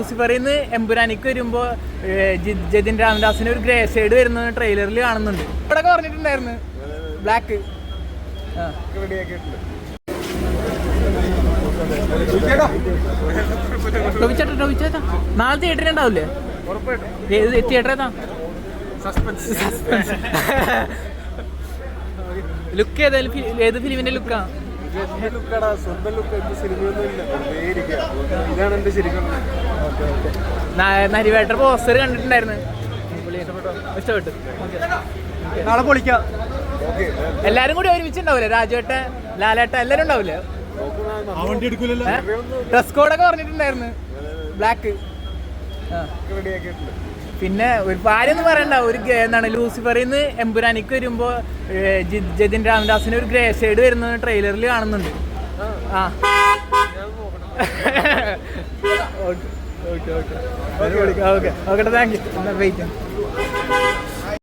ലൂസിഫറിൽ നിന്ന് എമ്പുരാനിക്ക് വരുമ്പോ ഏ, ജി- ജതിൻ രാമദാസിന് ഒരു ഗ്രേ ഷെയ്ഡ് വരുന്ന ട്രെയിലറിൽ കാണുന്നുണ്ട്. ഇവിടെ പറഞ്ഞിട്ടുണ്ടായിരുന്നു. ബ്ലാക്ക് ടോവിച്ചേട്ടാ ടോവിച്ചേട്ടാ. നാളെ തിയേറ്ററിൽ ഉണ്ടാവില്ലേ ഏത് തിയേറ്റർ ഏതാ? ലുക്ക് ഏതായാലും ഏത്? ഫിലിമിന്റെ ലുക്കാ സ്വന്തം ലുക്ക് സിനിമയൊന്നും ഇല്ല. ഇതാണ് എന്റെ ശരിക്കും നരിവേട്ടർ പോസ്റ്റർ കണ്ടിട്ടുണ്ടായിരുന്നു. ഇഷ്ടപ്പെട്ടു. നാളെ പൊളിക്കാം. എല്ലാരും കൂടി ഒരുമിച്ചുണ്ടാവില്ലേ രാജുവേട്ട ലാലേട്ട എല്ലാരും ഉണ്ടാവില്ലേ ഡ്രസ് കോഡൊക്കെ പറഞ്ഞിട്ടുണ്ടായിരുന്നു. ബ്ലാക്ക് പിന്നെ ഒരു ഭാര്യൊന്നും പറയണ്ട. ഒരു എന്താണ് ലൂസിഫറിൽ നിന്ന് എമ്പുരാനിക്ക് വരുമ്പോ ജതിൻ രാമദാസിന് ഒരു ഗ്രേ ഷെയ്ഡ് വരുന്ന ട്രെയിലറിൽ കാണുന്നുണ്ട്. ആ. Okay okay okay okay okay okay thank you wait